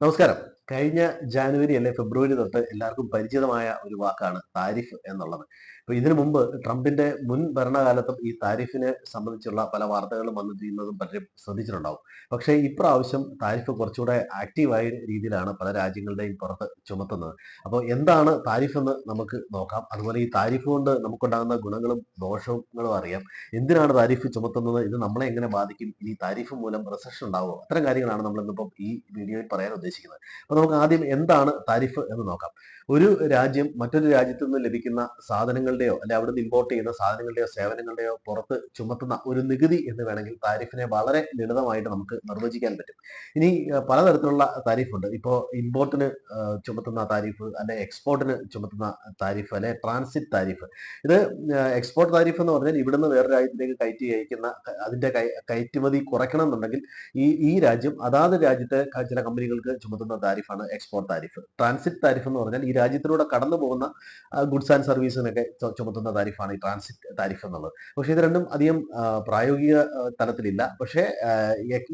നമസ്കാരം കഴിഞ്ഞ ജാനുവരി അല്ലെ ഫെബ്രുവരി തൊട്ട് എല്ലാവർക്കും പരിചിതമായ ഒരു വാക്കാണ് താരിഫ് എന്നുള്ളത്. അപ്പൊ ഇതിനു മുമ്പ് ട്രംപിന്റെ മുൻ ഭരണകാലത്തും ഈ താരിഫിനെ സംബന്ധിച്ചുള്ള പല വാർത്തകളും വന്നു ചെയ്യുന്നതും പലരും ശ്രദ്ധിച്ചിട്ടുണ്ടാവും. പക്ഷേ ഇപ്രാവശ്യം താരിഫ് കുറച്ചുകൂടെ ആക്റ്റീവായ രീതിയിലാണ് പല രാജ്യങ്ങളുടെയും പുറത്ത് ചുമത്തുന്നത്. അപ്പോൾ എന്താണ് താരിഫ് എന്ന് നമുക്ക് നോക്കാം. അതുപോലെ ഈ താരിഫ് കൊണ്ട് നമുക്കുണ്ടാകുന്ന ഗുണങ്ങളും ദോഷങ്ങളും അറിയാം. എന്തിനാണ് താരിഫ് ചുമത്തുന്നത്? ഇത് നമ്മളെ എങ്ങനെ ബാധിക്കും? ഈ താരിഫ് മൂലം റിസഷൻ ഉണ്ടാവുമോ? അത്തരം കാര്യങ്ങളാണ് നമ്മൾ ഇന്നിപ്പം ഈ വീഡിയോയിൽ പറയാൻ ഉദ്ദേശിക്കുന്നത്. നമുക്ക് ആദ്യം എന്താണ് താരിഫ് എന്ന് നോക്കാം. ഒരു രാജ്യം മറ്റൊരു രാജ്യത്തു നിന്ന് ലഭിക്കുന്ന സാധനങ്ങളുടെയോ അല്ലെ അവിടെ നിന്ന് ഇമ്പോർട്ട് ചെയ്യുന്ന സാധനങ്ങളുടെയോ സേവനങ്ങളുടെയോ പുറത്ത് ചുമത്തുന്ന ഒരു നികുതി എന്ന് വേണമെങ്കിൽ താരിഫിനെ വളരെ ലളിതമായിട്ട് നമുക്ക് നിർവചിക്കാൻ പറ്റും. ഇനി പലതരത്തിലുള്ള താരിഫുണ്ട് ഇപ്പോൾ ഇമ്പോർട്ടിന് ചുമത്തുന്ന താരിഫ് അല്ലെ എക്സ്പോർട്ടിന് ചുമത്തുന്ന താരിഫ് അല്ലെ ട്രാൻസിറ്റ് താരിഫ്. ഇത് എക്സ്പോർട്ട് താരിഫ് എന്ന് പറഞ്ഞാൽ ഇവിടുന്ന് വേറെ രാജ്യത്തിലേക്ക് കയറ്റി അയക്കുന്ന അതിന്റെ കയ- കയറ്റുമതി കുറയ്ക്കണം എന്നുണ്ടെങ്കിൽ ഈ ഈ രാജ്യം അതാത് രാജ്യത്തെ ചില കമ്പനികൾക്ക് ചുമത്തുന്ന താരിഫാണ് എക്സ്പോർട്ട് താരിഫ് ട്രാൻസിറ്റ് താരിഫ് എന്ന് പറഞ്ഞാൽ ഈ രാജ്യത്തിലൂടെ കടന്നു പോകുന്ന ഗുഡ്സ് ആൻഡ് സർവീസിനൊക്കെ ചുമത്തുന്ന താരിഫാണ് ഈ ട്രാൻസിറ്റ് താരിഫ് എന്നുള്ളത്. പക്ഷേ ഇത് രണ്ടും അധികം പ്രായോഗിക തലത്തിലില്ല. പക്ഷേ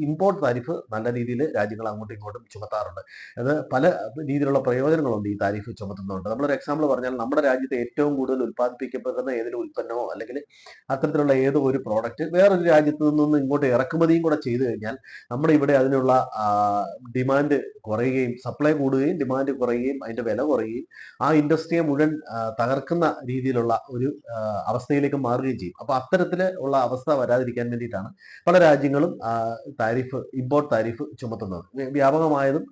ഇമ്പോർട്ട് താരിഫ് നല്ല രീതിയിൽ രാജ്യങ്ങൾ അങ്ങോട്ടും ഇങ്ങോട്ടും ചുമത്താറുണ്ട്. അത് പല രീതിയിലുള്ള പ്രയോജനങ്ങളുണ്ട് ഈ താരിഫ് ചുമത്തുന്നുണ്ട് നമ്മളൊരു എക്സാമ്പിൾ പറഞ്ഞാൽ നമ്മുടെ രാജ്യത്ത് ഏറ്റവും കൂടുതൽ ഉൽപ്പാദിപ്പിക്കപ്പെടുന്ന ഏതൊരു ഉൽപ്പന്നമോ അല്ലെങ്കിൽ അത്തരത്തിലുള്ള ഏതോ ഒരു പ്രോഡക്റ്റ് വേറൊരു രാജ്യത്ത് നിന്നൊന്നും ഇങ്ങോട്ട് ഇറക്കുമതിയും കൂടെ ചെയ്തു കഴിഞ്ഞാൽ നമ്മുടെ ഇവിടെ അതിനുള്ള ഡിമാൻഡ് കുറയുകയും സപ്ലൈ കൂടുകയും ഡിമാൻഡ് കുറയുകയും അതിന്റെ വില കുറയുകയും ആ ഇൻഡസ്ട്രിയെ മുഴുവൻ തകർക്കുന്ന രീതിയിലുള്ള ഒരു അവസ്ഥയിലേക്ക് മാറുകയും ചെയ്യും. അപ്പൊ അത്തരത്തിൽ ഉള്ള അവസ്ഥ വരാതിരിക്കാൻ വേണ്ടിയിട്ടാണ് പല രാജ്യങ്ങളും താരിഫ് ഇമ്പോർട്ട് താരിഫ് ചുമത്തുന്നത്. വ്യാപകമായതും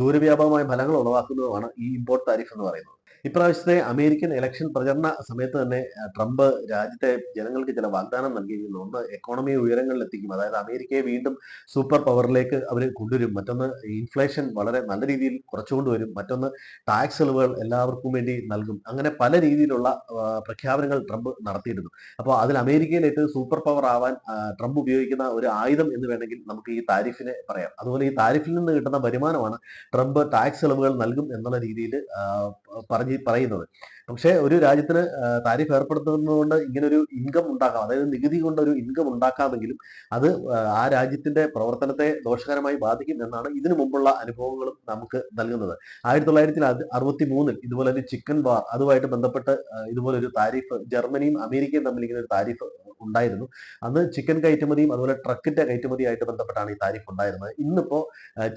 ദൂരവ്യാപകമായ ഫലങ്ങൾ ഉളവാക്കുന്നതുമാണ് ഈ ഇമ്പോർട്ട് താരിഫ് എന്ന് പറയുന്നത്. ഇപ്രാവശ്യത്തെ അമേരിക്കൻ ഇലക്ഷൻ പ്രചരണ സമയത്ത് തന്നെ ട്രംപ് രാജ്യത്തെ ജനങ്ങൾക്ക് ചില വാഗ്ദാനം നൽകിയിരുന്നു ഒന്ന് ഉയരങ്ങളിൽ എത്തിക്കും അതായത് അമേരിക്കയെ വീണ്ടും സൂപ്പർ പവറിലേക്ക് അവർ കൊണ്ടുവരും. മറ്റൊന്ന് ഇൻഫ്ലേഷൻ വളരെ നല്ല രീതിയിൽ കുറച്ചുകൊണ്ടുവരും മറ്റൊന്ന് ടാക്സ് ഇളവുകൾ എല്ലാവർക്കും വേണ്ടി നൽകും. അങ്ങനെ പല രീതിയിലുള്ള പ്രഖ്യാപനങ്ങൾ ട്രംപ് നടത്തിയിരുന്നു. അപ്പോൾ അതിൽ അമേരിക്കയിൽ ഏറ്റവും സൂപ്പർ പവർ ആവാൻ ട്രംപ് ഉപയോഗിക്കുന്ന ഒരു ആയുധം എന്ന് വേണമെങ്കിൽ നമുക്ക് ഈ താരിഫിനെ പറയാം. അതുപോലെ ഈ താരിഫിൽ നിന്ന് കിട്ടുന്ന വരുമാനമാണ് ട്രംപ് ടാക്സ് ഇളവുകൾ നൽകും എന്നുള്ള രീതിയിൽ പറഞ്ഞ് പറയുന്നത്. പക്ഷേ ഒരു രാജ്യത്തിന് താരിഫ് ഏർപ്പെടുത്തുന്നതുകൊണ്ട് ഒരു ഇൻകം ഉണ്ടാക്കാം. അതായത് നികുതി കൊണ്ട് ഒരു ഇൻകം ഉണ്ടാക്കാമെങ്കിലും അത് ആ, രാജ്യത്തിന്റെ പ്രവർത്തനത്തെ ദോഷകരമായി ബാധിക്കും എന്നാണ് ഇതിനു മുമ്പുള്ള അനുഭവങ്ങളും നമുക്ക് നൽകുന്നത്. ആയിരത്തി തൊള്ളായിരത്തി അറുപത്തി മൂന്നിൽ ഇതുപോലെ ഒരു ചിക്കൻ വാർ അതുമായിട്ട് ബന്ധപ്പെട്ട് ഇതുപോലെ ഒരു താരിഫ് ജർമ്മനിയും അമേരിക്കയും തമ്മിൽ ഇങ്ങനെ ഒരു താരിഫ് ഉണ്ടായിരുന്നു. അന്ന് ചിക്കൻ കയറ്റുമതിയും അതുപോലെ ട്രക്കിന്റെ കയറ്റുമതിയായിട്ട് ബന്ധപ്പെട്ടാണ് ഈ താരിഫ് ഉണ്ടായിരുന്നത്. ഇന്നിപ്പോ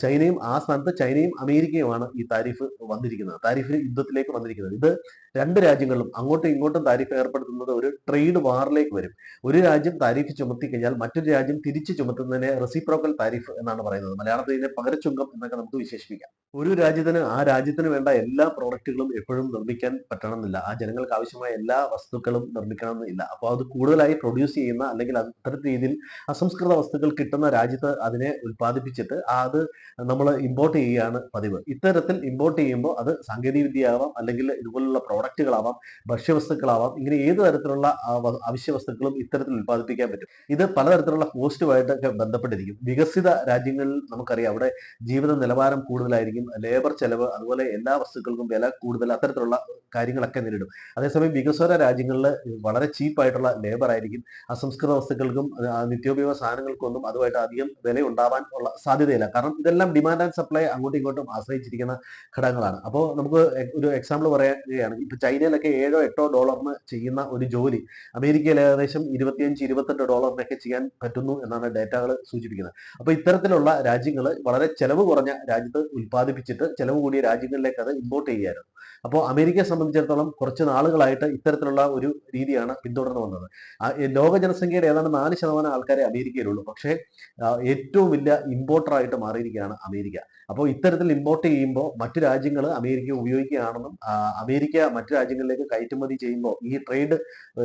ചൈനയും ആ സ്ഥാനത്ത് ചൈനയും അമേരിക്കയുമാണ് ഈ താരിഫ് വന്നിരിക്കുന്നത് താരിഫ് യുദ്ധത്തിലേക്ക് വന്നിരിക്കുന്നത്. ഇത് രണ്ട് രാജ്യങ്ങളിലും അങ്ങോട്ടും ഇങ്ങോട്ടും താരിഫ് ഏർപ്പെടുത്തുന്നത് ഒരു ട്രേഡ് വാറിലേക്ക് വരും. ഒരു രാജ്യം താരിഫ് ചുമത്തി കഴിഞ്ഞാൽ മറ്റൊരു രാജ്യം തിരിച്ചു ചുമത്തുന്നതിനെ റെസിപ്രോക്കൽ താരിഫ് എന്നാണ് പറയുന്നത്. മലയാളത്തിൽ ഇതിനെ പകരച്ചുങ്കം എന്നൊക്കെ നമുക്ക് വിശേഷിപ്പിക്കാം. ഒരു രാജ്യത്തിന് ആ രാജ്യത്തിന് വേണ്ട എല്ലാ പ്രോഡക്റ്റുകളും എപ്പോഴും നിർമ്മിക്കാൻ പറ്റണമെന്നില്ല. ആ ജനങ്ങൾക്ക് ആവശ്യമായ എല്ലാ വസ്തുക്കളും നിർമ്മിക്കണമെന്നില്ല. അപ്പോൾ അത് കൂടുതലായി പ്രൊഡ്യൂസ് ചെയ്യുന്ന അല്ലെങ്കിൽ അത്തരത്തിൽ രീതിയിൽ അസംസ്കൃത വസ്തുക്കൾ കിട്ടുന്ന രാജ്യത്ത് അതിനെ ഉത്പാദിപ്പിച്ചിട്ട് അത് നമ്മൾ ഇമ്പോർട്ട് ചെയ്യുകയാണ് പതിവ്. ഇത്തരത്തിൽ ഇമ്പോർട്ട് ചെയ്യുമ്പോൾ അത് സാങ്കേതിക ആവാം അല്ലെങ്കിൽ ഇതുപോലുള്ള പ്രോഡക്റ്റുകളാവാം ഭക്ഷ്യവസ്തുക്കളാവാം ഇങ്ങനെ ഏത് തരത്തിലുള്ള അവശ്യ വസ്തുക്കളും ഇത്തരത്തിൽ ഉൽപ്പാദിപ്പിക്കാൻ പറ്റും. ഇത് പലതരത്തിലുള്ള കോസ്റ്റുമായിട്ടൊക്കെ ബന്ധപ്പെട്ടിരിക്കും. വികസിത രാജ്യങ്ങളിൽ നമുക്കറിയാം അവിടെ ജീവിത നിലവാരം കൂടുതലായിരിക്കും ലേബർ ചെലവ് അതുപോലെ എല്ലാ വസ്തുക്കൾക്കും വില കൂടുതൽ അത്തരത്തിലുള്ള കാര്യങ്ങളൊക്കെ നേരിടും. അതേസമയം വികസ്വര രാജ്യങ്ങളിൽ വളരെ ചീപ്പായിട്ടുള്ള ലേബർ ആയിരിക്കും. അസംസ്കൃത വസ്തുക്കൾക്കും നിത്യോപയോഗ സാധനങ്ങൾക്കൊന്നും അതുമായിട്ട് അധികം വില ഉണ്ടാവാൻ ഉള്ള സാധ്യതയില്ല. കാരണം ഇതെല്ലാം ഡിമാൻഡ് ആൻഡ് സപ്ലൈ അങ്ങോട്ടും ഇങ്ങോട്ടും ആശ്രയിച്ചിരിക്കുന്ന ഘടകങ്ങളാണ്. അപ്പോൾ നമുക്ക് ഒരു എക്സാമ്പിൾ പറയുകയാണെങ്കിൽ ഇപ്പൊ ചൈനയിലൊക്കെ ഏഴോ എട്ടോ ഡോളറിന് ചെയ്യുന്ന ഒരു ജോലി. അമേരിക്കയിൽ ഏകദേശം ഇരുപത്തിയഞ്ച് ഇരുപത്തെട്ട് ഡോളറിനൊക്കെ ചെയ്യാൻ പറ്റുന്നു എന്നാണ് ഡേറ്റകൾ സൂചിപ്പിക്കുന്നത്. അപ്പോൾ ഇത്തരത്തിലുള്ള രാജ്യങ്ങൾ വളരെ ചെലവ് കുറഞ്ഞ രാജ്യത്ത് ഉൽപ്പാദിപ്പിച്ചിട്ട് ചെലവ് കൂടിയ രാജ്യങ്ങളിലേക്ക് അത് ഇമ്പോർട്ട് ചെയ്യായിരുന്നു അപ്പോൾ അമേരിക്കയെ സംബന്ധിച്ചിടത്തോളം കുറച്ച് നാളുകളായിട്ട് ഇത്തരത്തിലുള്ള ഒരു രീതിയാണ് പിന്തുടർന്നു വന്നത്. ലോക ജനസംഖ്യയുടെ ഏതാണ്ട് നാല് ശതമാനം ആൾക്കാരെ അമേരിക്കയിലുള്ളൂ. പക്ഷേ ഏറ്റവും വലിയ ഇമ്പോർട്ടറായിട്ട് മാറിയിരിക്കുകയാണ് അമേരിക്ക. അപ്പോൾ ഇത്തരത്തിൽ ഇമ്പോർട്ട് ചെയ്യുമ്പോൾ മറ്റു രാജ്യങ്ങൾ അമേരിക്ക ഉപയോഗിക്കുകയാണെന്നും അമേരിക്ക മറ്റു രാജ്യങ്ങളിലേക്ക് കയറ്റുമതി ചെയ്യുമ്പോൾ ഈ ട്രേഡ്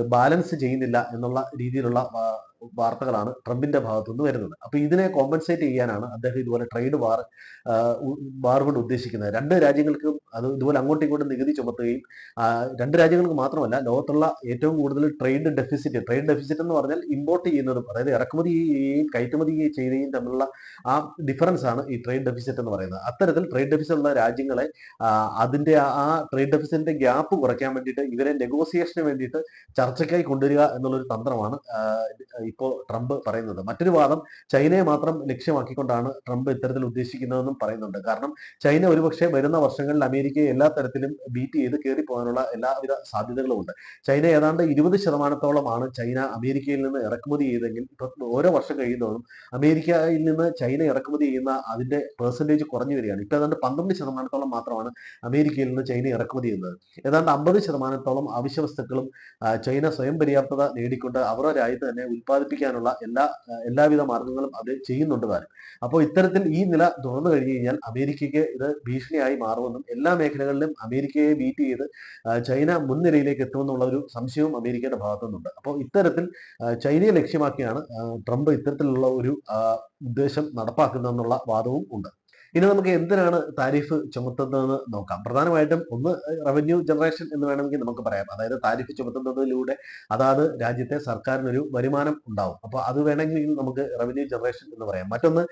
ബാലൻസ് ചെയ്യുന്നില്ല എന്നുള്ള രീതിയിലുള്ള വാർത്തകളാണ് ട്രംപിന്റെ ഭാഗത്തുനിന്ന് വരുന്നത്. അപ്പൊ ഇതിനെ കോമ്പൻസേറ്റ് ചെയ്യാനാണ് അദ്ദേഹം ഇതുപോലെ ട്രേഡ് വാർ വാർ ഉദ്ദേശിക്കുന്നത്. രണ്ട് രാജ്യങ്ങൾക്കും അത് ഇതുപോലെ അങ്ങോട്ടും ഇങ്ങോട്ടും നികുതി ചുമത്തുകയും രണ്ട് രാജ്യങ്ങൾക്ക് മാത്രമല്ല ലോകത്തുള്ള ഏറ്റവും കൂടുതൽ ട്രേഡ് ഡെഫിസിറ്റ് ട്രേഡ് ഡെഫിസിറ്റ് എന്ന് പറഞ്ഞാൽ ഇമ്പോർട്ട് ചെയ്യുന്നതും അതായത് ഇറക്കുമതി ചെയ്യുകയും കയറ്റുമതി ചെയ്യുകയും തമ്മിലുള്ള ആ ഡിഫറൻസ് ആണ് ഈ ട്രേഡ് ഡെഫിസിറ്റ് എന്ന് പറയുന്നത്. അത്തരത്തിൽ ട്രേഡ് ഡെഫിസിറ്റ് ഉള്ള രാജ്യങ്ങളെ അതിന്റെ ആ- ട്രേഡ് ഡെഫിസിറ്റിന്റെ ഗ്യാപ്പ് കുറയ്ക്കാൻ വേണ്ടിയിട്ട് ഇവരെ നെഗോസിയേഷന് വേണ്ടിയിട്ട് ചർച്ചയ്ക്കായി കൊണ്ടുവരിക എന്നുള്ളൊരു തന്ത്രമാണ് ഇപ്പോൾ ട്രംപ് പറയുന്നത്. മറ്റൊരു വാദം ചൈനയെ മാത്രം ലക്ഷ്യമാക്കിക്കൊണ്ടാണ് ട്രംപ് ഇത്തരത്തിൽ ഉദ്ദേശിക്കുന്നതെന്നും പറയുന്നുണ്ട്. കാരണം ചൈന ഒരുപക്ഷെ വരുന്ന വർഷങ്ങളിൽ അമേരിക്കയെ എല്ലാ തരത്തിലും ബീറ്റ് ചെയ്ത് കയറി പോകാനുള്ള എല്ലാവിധ സാധ്യതകളും ഉണ്ട്. ചൈന ഏതാണ്ട് ഇരുപത് ശതമാനത്തോളമാണ് ചൈന അമേരിക്കയിൽ നിന്ന് ഇറക്കുമതി ചെയ്തെങ്കിൽ ഓരോ വർഷം കഴിയുന്നതും അമേരിക്കയിൽ നിന്ന് ചൈന ഇറക്കുമതി ചെയ്യുന്ന അതിന്റെ പെർസെന്റേജ് കുറഞ്ഞു വരികയാണ്. ഇപ്പൊ ഏതാണ്ട് പന്ത്രണ്ട് ശതമാനത്തോളം മാത്രമാണ് അമേരിക്കയിൽ നിന്ന് ചൈന ഇറക്കുമതി ചെയ്യുന്നത്. ഏതാണ്ട് അമ്പത് ശതമാനത്തോളം അവശ്യ വസ്തുക്കളും ചൈന സ്വയം പര്യാപ്തത നേടിക്കൊണ്ട് അവരുടെ രാജ്യത്ത് തന്നെ ഉൽപ്പാദിപ്പിക്കാനുള്ള എല്ലാ എല്ലാവിധ മാർഗങ്ങളും അത് ചെയ്യുന്നുണ്ട് താനും അപ്പോൾ ഇത്തരത്തിൽ ഈ നില തുറന്നു കഴിഞ്ഞു കഴിഞ്ഞാൽ അമേരിക്കയ്ക്ക് ഇത് ഭീഷണിയായി മാറുമെന്നും എല്ലാ മേഖലകളിലും അമേരിക്കയെ ബീറ്റ് ചെയ്ത് ചൈന മുൻനിരയിലേക്ക് എത്തുമെന്നുള്ള ഒരു സംശയവും അമേരിക്കയുടെ ഭാഗത്തുനിന്നുണ്ട്. അപ്പോൾ ഇത്തരത്തിൽ ചൈനയെ ലക്ഷ്യമാക്കിയാണ് ട്രംപ് ഇത്തരത്തിലുള്ള ഒരു ഉദ്ദേശം നടപ്പാക്കുന്നതെന്നുള്ള വാദവും ഉണ്ട്. ഇനി നമുക്ക് എന്തിനാണ് താരിഫ് ചുമത്തുന്നതെന്ന് നോക്കാം. പ്രധാനമായിട്ടും ഒന്ന് റവന്യൂ ജനറേഷൻ എന്ന് വേണമെങ്കിൽ നമുക്ക് പറയാം. അതായത് താരിഫ് ചുമത്തുന്നതിലൂടെ അതാത് രാജ്യത്തെ സർക്കാരിനൊരു വരുമാനം ഉണ്ടാവും. അപ്പോൾ അത് വേണമെങ്കിൽ നമുക്ക് റവന്യൂ ജനറേഷൻ എന്ന് പറയാം. മറ്റൊന്ന്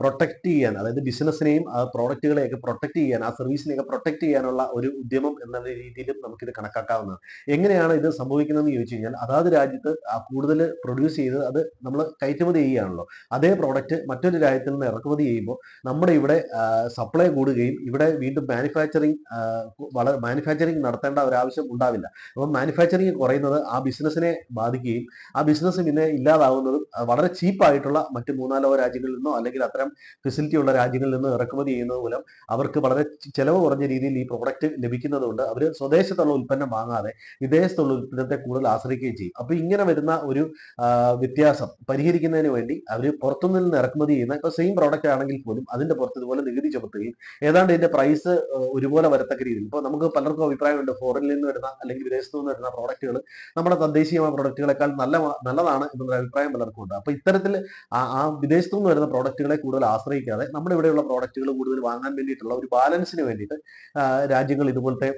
പ്രൊട്ടക്ട് ചെയ്യാൻ അതായത് ബിസിനസ്സിനെയും ആ പ്രോഡക്റ്റുകളെയൊക്കെ പ്രൊട്ടക്ട് ചെയ്യാൻ ആ സർവീസിനെയൊക്കെ പ്രൊട്ടക്ട് ചെയ്യാനുള്ള ഒരു ഉദ്യമം എന്ന രീതിയിലും നമുക്കിത് കണക്കാക്കാവുന്നത് എങ്ങനെയാണ് ഇത് സംഭവിക്കുന്നതെന്ന് ചോദിച്ചു കഴിഞ്ഞാൽ അതാത് രാജ്യത്ത് കൂടുതൽ പ്രൊഡ്യൂസ് ചെയ്ത് അത് നമ്മൾ കയറ്റുമതി ചെയ്യുകയാണല്ലോ അതേ പ്രോഡക്റ്റ് മറ്റൊരു രാജ്യത്തിൽ നിന്ന് ഇറക്കുമതി ചെയ്യുമ്പോൾ നമ്മുടെ ഇവിടെ സപ്ലൈ കൂടുകയും ഇവിടെ വീണ്ടും മാനുഫാക്ചറിങ് വളരെ മാനുഫാക്ചറിങ് നടത്തേണ്ട ഒരു ആവശ്യം ഉണ്ടാവില്ല. അപ്പം മാനുഫാക്ചറിങ് കുറയുന്നത് ആ ബിസിനസ്സിനെ ബാധിക്കുകയും ആ ബിസിനസ് പിന്നെ ഇല്ലാതാവുന്നതും വളരെ ചീപ്പായിട്ടുള്ള മറ്റ് മൂന്നാലോ രാജ്യങ്ങളിൽ നിന്നോ അല്ലെങ്കിൽ അത്തരം ഫെസിലിറ്റി ഉള്ള രാജ്യങ്ങളിൽ നിന്നോ ഇറക്കുമതി ചെയ്യുന്നത് മൂലം അവർക്ക് വളരെ ചെലവ് കുറഞ്ഞ രീതിയിൽ ഈ പ്രോഡക്റ്റ് ലഭിക്കുന്നതുകൊണ്ട് അവർ സ്വദേശത്തുള്ള ഉൽപ്പന്നം വാങ്ങാതെ വിദേശത്തുള്ള ഉൽപ്പന്നത്തെ കൂടുതൽ ആശ്രയിക്കുകയും ചെയ്യും. അപ്പൊ ഇങ്ങനെ വരുന്ന ഒരു വ്യത്യാസം പരിഹരിക്കുന്നതിന് വേണ്ടി അവർ പുറത്തുനിന്ന് ഇറക്കുമതി ചെയ്യുന്ന ഇപ്പൊ സെയിം പ്രോഡക്റ്റ് ആണെങ്കിൽ പോലും അതിന്റെ പുറത്ത് ഇതുപോലെ നികുതി ചുമത്തുകയും ഏതാണ്ട് ഇതിന്റെ പ്രൈസ് ഒരുപോലെ വരത്തക്ക രീതിയിൽ. ഇപ്പൊ നമുക്ക് പലർക്കും അഭിപ്രായമുണ്ട് ഫോറിനിൽ നിന്ന് വരുന്ന അല്ലെങ്കിൽ വിദേശത്തു നിന്ന് വരുന്ന പ്രോഡക്റ്റുകൾ നമ്മുടെ തദ്ദേശീയമായ പ്രോഡക്റ്റുകളെക്കാൾ നല്ല നല്ലതാണ് എന്നുള്ള അഭിപ്രായം പലർക്കും ഉണ്ട്. അപ്പൊ ഇത്തരത്തിൽ ആ വിദേശത്തു നിന്ന് വരുന്ന പ്രോഡക്റ്റുകളെ കൂടുതൽ ആശ്രയിക്കാതെ നമ്മുടെ ഇവിടെയുള്ള പ്രോഡക്റ്റുകൾ കൂടുതൽ വാങ്ങാൻ വേണ്ടിയിട്ടുള്ള ഒരു ബാലൻസിന് വേണ്ടിയിട്ട് രാജ്യങ്ങൾ ഇതുപോലത്തെ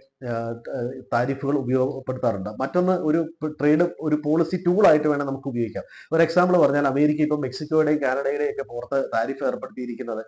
താരിഫുകൾ ഉപയോഗപ്പെടുത്താറുണ്ട്. മറ്റൊന്ന് ഒരു ട്രേഡ് ഒരു പോളിസി ടൂൾ ആയിട്ട് വേണം നമുക്ക് ഉപയോഗിക്കാം. ഒരു എക്സാമ്പിൾ പറഞ്ഞാൽ അമേരിക്ക ഇപ്പം മെക്സിക്കോയുടെയും കാനഡയുടെയും ഒക്കെ പുറത്ത് താരിഫ് ഏർപ്പെടുത്തിയിരിക്കുന്നത്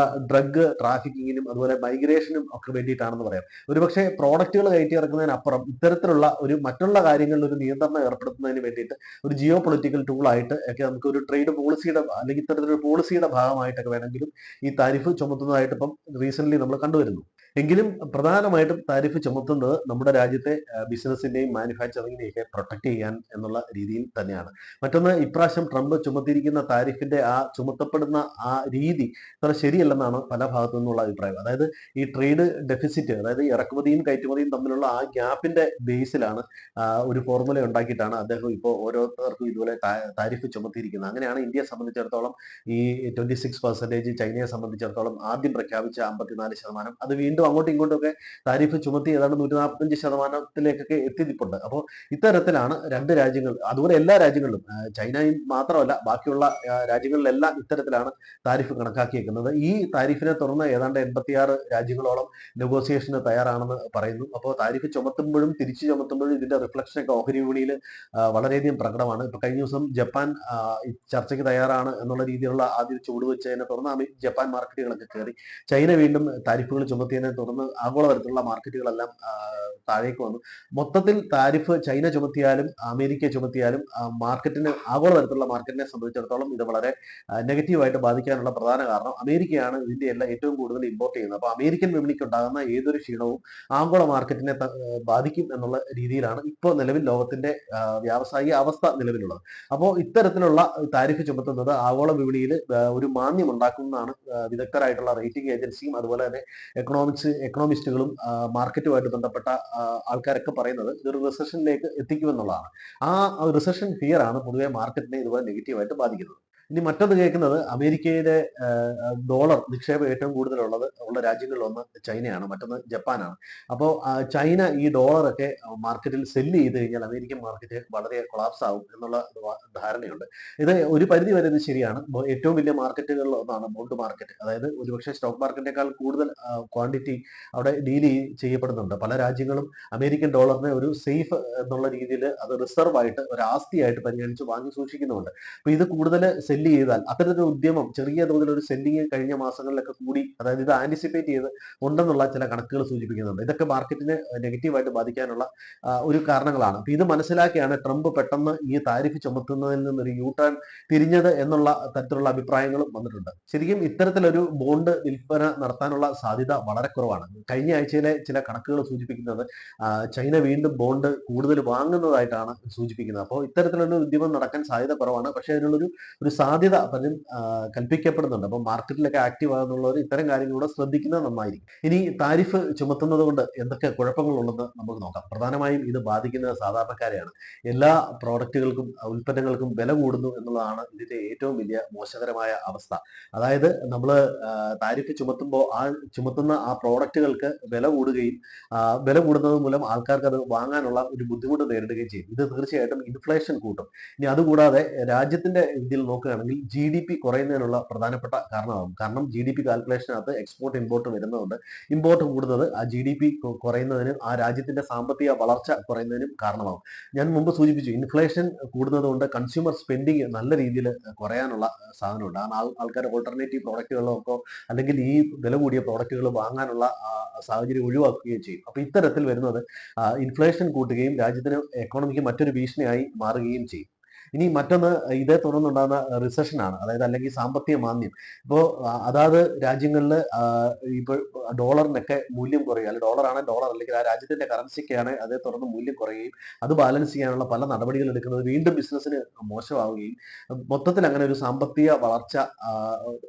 അവിടുന്നുള്ള ഡ്രഗ് ട്രാഫിക്കിങ്ങിനും അതുപോലെ മൈഗ്രേഷനും ഒക്കെ വേണ്ടിയിട്ടാണെന്ന് പറയാം. ഒരുപക്ഷെ പ്രോഡക്റ്റുകൾ കയറ്റി ഇറക്കുന്നതിനപ്പുറം ഇത്തരത്തിലുള്ള ഒരു മറ്റുള്ള കാര്യങ്ങളിൽ ഒരു നിയന്ത്രണം ഏർപ്പെടുത്തുന്നതിന് വേണ്ടിയിട്ട് ഒരു ജിയോ പൊളിറ്റിക്കൽ ടൂളായിട്ട് ഒക്കെ നമുക്ക് ഒരു ട്രേഡ് പോളിസിയുടെ അല്ലെങ്കിൽ ഇത്തരത്തിലൊരു പോളിസിയുടെ ഭാഗമായിട്ടൊക്കെ വേണമെങ്കിലും ഈ താരിഫ് ചുമത്തുന്നതായിട്ട് ഇപ്പം റീസെന്റ് നമ്മൾ കണ്ടുവരുന്നു. എങ്കിലും പ്രധാനമായിട്ടും താരിഫ് ചുമത്തുന്നത് നമ്മുടെ രാജ്യത്തെ ബിസിനസിന്റെയും മാനുഫാക്ചറിങ്ങിനെയും ഒക്കെ പ്രൊട്ടക്ട് ചെയ്യാൻ എന്നുള്ള രീതിയിൽ തന്നെയാണ്. മറ്റൊന്ന് ഇപ്രാവശ്യം ട്രംപ് ചുമത്തിയിരിക്കുന്ന താരിഫിന്റെ ആ ചുമത്തപ്പെടുന്ന ആ രീതി അത്ര ശരിയല്ലെന്നാണ് പല ഭാഗത്തു നിന്നുള്ള അഭിപ്രായം. അതായത് ഈ ട്രേഡ് ഡെഫിസിറ്റ് അതായത് ഇറക്കുമതിയും കയറ്റുമതിയും തമ്മിലുള്ള ആ ഗ്യാപ്പിന്റെ ബേസിലാണ് ഒരു ഫോർമുല ഉണ്ടാക്കിയിട്ടാണ് അദ്ദേഹം ഇപ്പോൾ ഓരോരുത്തർക്കും ഇതുപോലെ താരിഫ് ചുമത്തിയിരിക്കുന്നത്. അങ്ങനെയാണ് ഇന്ത്യയെ സംബന്ധിച്ചിടത്തോളം ഈ ട്വന്റി സിക്സ് പെർസെന്റേജ് ചൈനയെ സംബന്ധിച്ചിടത്തോളം ആദ്യം പ്രഖ്യാപിച്ച അമ്പത്തിനാല് ശതമാനം. അത് വീണ്ടും അങ്ങോട്ടും ഇങ്ങോട്ടും ഒക്കെ താരിഫ് ചുമത്തി ഏതാണ്ട് നൂറ്റി നാൽപ്പത്തഞ്ച് ശതമാനത്തിലേക്കൊക്കെ എത്തിയിട്ടുണ്ട്. അപ്പോൾ ഇത്തരത്തിലാണ് രണ്ട് രാജ്യങ്ങൾ അതുപോലെ എല്ലാ രാജ്യങ്ങളിലും ചൈനയിൽ ചൈനയും മാത്രമല്ല ബാക്കിയുള്ള രാജ്യങ്ങളിലെല്ലാം ഇത്തരത്തിലാണ് താരിഫ് കണക്കാക്കിയേക്കുന്നത്. ഈ താരിഫിനെ തുടർന്ന് ഏതാണ്ട് എൺപത്തിയാറ് രാജ്യങ്ങളോളം നെഗോസിയേഷന് തയ്യാറാണെന്ന് പറയുന്നു. അപ്പോൾ താരിഫ് ചുമത്തുമ്പോഴും തിരിച്ചു ചുമത്തുമ്പോഴും ഇതിന്റെ റിഫ്ലക്ഷൻ ഒക്കെ ഓഹരി വിപണിയിൽ വളരെയധികം പ്രകടമാണ്. ഇപ്പൊ കഴിഞ്ഞ ദിവസം ജപ്പാൻ ചർച്ചയ്ക്ക് തയ്യാറാണ് എന്നുള്ള രീതിയിലുള്ള ആദ്യം ചുവടുവെച്ചതിനെ തുടർന്ന് അമേ- ജപ്പാൻ മാർക്കറ്റുകളൊക്കെ കയറി. ചൈന വീണ്ടും താരിഫുകൾ ചുമത്തിയതിനെ തുടർന്ന് ആഗോളതരത്തിലുള്ള മാർക്കറ്റുകളെല്ലാം താഴേക്ക് വന്നു. മൊത്തത്തിൽ താരിഫ് ചൈന ചുമത്തിയാലും അമേരിക്ക ചുമത്തിയാലും മാർക്കറ്റിന് ആഗോളതരത്തിലുള്ള മാർക്കറ്റിനെ സംബന്ധിച്ചിടത്തോളം ഇത് വളരെ നെഗറ്റീവായിട്ട് ബാധിക്കാനുള്ള പ്രധാന കാരണം അമേരിക്കയാണ് ഇതിന്റെ എല്ലാം ഏറ്റവും കൂടുതൽ ഇമ്പോർട്ട് ചെയ്യുന്നത്. അപ്പോൾ അമേരിക്കൻ വിപണിക്ക് ഉണ്ടാകുന്ന ഏതൊരു ക്ഷീണവും ആഗോള മാർക്കറ്റിനെ ബാധിക്കും എന്നുള്ള രീതിയിലാണ് ഇപ്പോൾ നിലവിൽ ലോകത്തിന്റെ വ്യാവസായിക അവസ്ഥ നിലവിലുള്ളത്. അപ്പോൾ ഇത്തരത്തിലുള്ള താരിഫ് ചുമത്തുന്നത് ആഗോള വിപണിയിൽ ഒരു മാന്യം ഉണ്ടാക്കുന്നതാണ് വിദഗ്ധരായിട്ടുള്ള റേറ്റിംഗ് ഏജൻസിയും അതുപോലെ തന്നെ എക്കണോമിക്സ് എക്കണോമിസ്റ്റുകളും ആ, മാർക്കറ്റുമായിട്ട് ബന്ധപ്പെട്ട ആൾക്കാരൊക്കെ പറയുന്നത് ഇതൊരു റിസഷനിലേക്ക് എത്തിക്കുമെന്നുള്ളതാണ്. ആ റിസഷൻ ഫിയർ ആണ് പൊതുവെ മാർക്കറ്റിനെ ഇതുപോലെ നെഗറ്റീവായിട്ട് ബാധിക്കുന്നത്. ഇനി മറ്റൊന്ന് കേൾക്കുന്നത് അമേരിക്കയിലെ ഡോളർ നിക്ഷേപം ഏറ്റവും കൂടുതലുള്ളത് ഉള്ള രാജ്യങ്ങളിലൊന്ന് ചൈനയാണ് മറ്റൊന്ന് ജപ്പാനാണ്. അപ്പോൾ ചൈന ഈ ഡോളറൊക്കെ മാർക്കറ്റിൽ സെല്ല് ചെയ്ത് കഴിഞ്ഞാൽ അമേരിക്കൻ മാർക്കറ്റ് വളരെ കൊളാപ്സ് ആവും എന്നുള്ള ധാരണയുണ്ട്. ഇത് ഒരു പരിധി വരെ ഇത് ശരിയാണ്. ഏറ്റവും വലിയ മാർക്കറ്റുകളിൽ ഒന്നാണ് ബോണ്ട് മാർക്കറ്റ്. അതായത് ഒരുപക്ഷെ സ്റ്റോക്ക് മാർക്കറ്റിനേക്കാൾ കൂടുതൽ ക്വാണ്ടിറ്റി അവിടെ ഡീൽ ചെയ്യപ്പെടുന്നുണ്ട്. പല രാജ്യങ്ങളും അമേരിക്കൻ ഡോളറിനെ ഒരു സേഫ് എന്നുള്ള രീതിയിൽ അത് റിസർവ് ആയിട്ട് ഒരു ആസ്തിയായിട്ട് പരിഗണിച്ച് വാങ്ങി സൂക്ഷിക്കുന്നുണ്ട് അപ്പൊ ഇത് കൂടുതൽ സെല്ല് ചെയ്താൽ അത്തരത്തിലൊരു ഉദ്യമം ചെറിയ തോതിൽ ഒരു സെല്ലിങ് കഴിഞ്ഞ മാസങ്ങളിലൊക്കെ കൂടി അതായത് ഇത് ആന്റിസിപ്പേറ്റ് ചെയ്ത് ഉണ്ടെന്നുള്ള ചില കണക്കുകൾ സൂചിപ്പിക്കുന്നുണ്ട്. ഇതൊക്കെ മാർക്കറ്റിനെ നെഗറ്റീവായിട്ട് ബാധിക്കാനുള്ള ഒരു കാരണങ്ങളാണ്. അപ്പൊ ഇത് മനസ്സിലാക്കിയാണ് ട്രംപ് പെട്ടെന്ന് ഈ താരിഫ് ചുമത്തുന്നതിൽ നിന്നൊരു യൂ ടേൺ തിരിഞ്ഞത് എന്നുള്ള തരത്തിലുള്ള അഭിപ്രായങ്ങളും വന്നിട്ടുണ്ട്. ശരിക്കും ഇത്തരത്തിലൊരു ബോണ്ട് വിൽപ്പന നടത്താനുള്ള സാധ്യത വളരെ കുറവാണ്. കഴിഞ്ഞ ആഴ്ചയിലെ ചില കണക്കുകൾ സൂചിപ്പിക്കുന്നത് ചൈന വീണ്ടും ബോണ്ട് കൂടുതൽ വാങ്ങുന്നതായിട്ടാണ് സൂചിപ്പിക്കുന്നത്. അപ്പോൾ ഇത്തരത്തിലൊരു ഉദ്യമം നടക്കാൻ സാധ്യത കുറവാണ്. പക്ഷേ അതിനുള്ളൊരു ഒരു സാധ്യത പലരും കൽപ്പിക്കപ്പെടുന്നുണ്ട്. അപ്പോൾ മാർക്കറ്റിലൊക്കെ ആക്റ്റീവ് ആകുന്നുള്ളവർ ഇത്തരം കാര്യങ്ങളൂടെ ശ്രദ്ധിക്കുന്നത് നന്നായിരിക്കും. ഇനി താരിഫ് ചുമത്തുന്നത് കൊണ്ട് എന്തൊക്കെ കുഴപ്പങ്ങളുണ്ടെന്ന് നമുക്ക് നോക്കാം. പ്രധാനമായും ഇത് ബാധിക്കുന്നത് സാധാരണക്കാരെയാണ്. എല്ലാ പ്രോഡക്റ്റുകൾക്കും ഉൽപ്പന്നങ്ങൾക്കും വില കൂടുന്നു എന്നുള്ളതാണ് ഇതിന്റെ ഏറ്റവും വലിയ മോശകരമായ അവസ്ഥ. അതായത് നമ്മൾ താരിഫ് ചുമത്തുമ്പോൾ ആ ചുമത്തുന്ന ആ പ്രോഡക്റ്റുകൾക്ക് വില കൂടുകയും വില കൂടുന്നത് മൂലം ആൾക്കാർക്ക് അത് വാങ്ങാനുള്ള ഒരു ബുദ്ധിമുട്ട് നേരിടുകയും ചെയ്യും. ഇത് തീർച്ചയായിട്ടും ഇൻഫ്ലേഷൻ കൂട്ടും. ഇനി അതുകൂടാതെ രാജ്യത്തിന്റെ ഇതിൽ നോക്കുകയാണെങ്കിൽ ജി ഡി പി കുറയുന്നതിനുള്ള പ്രധാനപ്പെട്ട കാരണമാകും. കാരണം ജി ഡി പി കാൽക്കുലേഷനകത്ത് എക്സ്പോർട്ട് ഇമ്പോർട്ട് വരുന്നതുകൊണ്ട് ഇമ്പോർട്ട് കൂടുന്നത് ആ ജി ഡി പി കുറയുന്നതിനും ആ രാജ്യത്തിന്റെ സാമ്പത്തിക വളർച്ച കുറയുന്നതിനും കാരണമാകും. ഞാൻ മുമ്പ് സൂചിപ്പിച്ചു ഇൻഫ്ലേഷൻ കൂടുന്നതുകൊണ്ട് കൺസ്യൂമർ സ്പെൻഡിങ് നല്ല രീതിയിൽ കുറയാനുള്ള സാധനമുണ്ട്. ആൾക്കാർ ഓൾട്ടർനേറ്റീവ് പ്രോഡക്റ്റുകളൊക്കെ അല്ലെങ്കിൽ ഈ വില കൂടിയ പ്രോഡക്റ്റുകൾ വാങ്ങാനുള്ള സാഹചര്യം ഒഴിവാക്കുകയും ചെയ്യും. അപ്പൊ ഇത്തരത്തിൽ വരുന്നത് ഇൻഫ്ലേഷൻ കൂട്ടുകയും രാജ്യത്തിന് എക്കോണമിക്ക് മറ്റൊരു ഭീഷണിയായി മാറുകയും ചെയ്യും. ഇനി മറ്റൊന്ന് ഇതേ തുടർന്നുണ്ടാകുന്ന റിസഷൻ ആണ്. അതായത് അല്ലെങ്കിൽ സാമ്പത്തിക മാന്ദ്യം. ഇപ്പോൾ അതാത് രാജ്യങ്ങളിൽ ഇപ്പോൾ ഡോളറിനൊക്കെ മൂല്യം കുറയുക. അല്ലെങ്കിൽ ഡോളറാണ് ഡോളർ അല്ലെങ്കിൽ ആ രാജ്യത്തിന്റെ കറൻസിക്കാണ് അതേ തുടർന്ന് മൂല്യം കുറയുകയും അത് ബാലൻസ് ചെയ്യാനുള്ള പല നടപടികൾ എടുക്കുന്നത് വീണ്ടും ബിസിനസ്സിന് മോശമാവുകയും മൊത്തത്തിൽ അങ്ങനെ ഒരു സാമ്പത്തിക വളർച്ച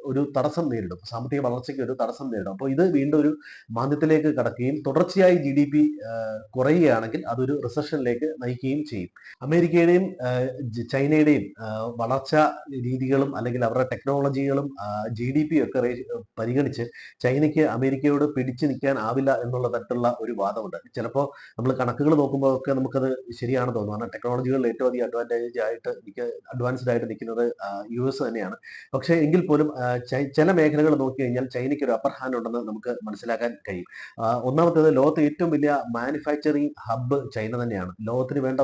ഒരു തടസ്സം നേരിടും. സാമ്പത്തിക വളർച്ചയ്ക്ക് ഒരു തടസ്സം നേരിടും. അപ്പോൾ ഇത് വീണ്ടും ഒരു മാന്ദ്യത്തിലേക്ക് കടക്കുകയും തുടർച്ചയായി ജി ഡി പി കുറയുകയാണെങ്കിൽ അതൊരു റിസഷനിലേക്ക് നയിക്കുകയും ചെയ്യും. അമേരിക്കയുടെയും ചൈനയുടെയും വളർച്ച രീതികളും അല്ലെങ്കിൽ അവരുടെ ടെക്നോളജികളും ജി ഡി പി ഒക്കെ പരിഗണിച്ച് ചൈനയ്ക്ക് അമേരിക്കയോട് പിടിച്ചു നിൽക്കാൻ ആവില്ല എന്നുള്ള തരത്തിലുള്ള ഒരു വാദമുണ്ട്. ചിലപ്പോൾ നമ്മൾ കണക്കുകൾ നോക്കുമ്പോൾ ഒക്കെ നമുക്കത് ശരിയാണെന്ന് തോന്നുന്നു കാരണം ടെക്നോളജികളിൽ ഏറ്റവും അധികം അഡ്വാന്റേജ് ആയിട്ട് അഡ്വാൻസ്ഡ് ആയിട്ട് നിൽക്കുന്നത് യു എസ് തന്നെയാണ്. പക്ഷേ എങ്കിൽ പോലും ചില മേഖലകൾ നോക്കി കഴിഞ്ഞാൽ ചൈനയ്ക്ക് ഒരു അപ്പർ ഹാൻഡ് ഉണ്ടെന്ന് നമുക്ക് മനസ്സിലാക്കാൻ കഴിയും. ഒന്നാമത്തേത് ലോകത്തെ ഏറ്റവും വലിയ മാനുഫാക്ചറിങ് ഹബ്ബ് ചൈന തന്നെയാണ്. ലോകത്തിന് വേണ്ട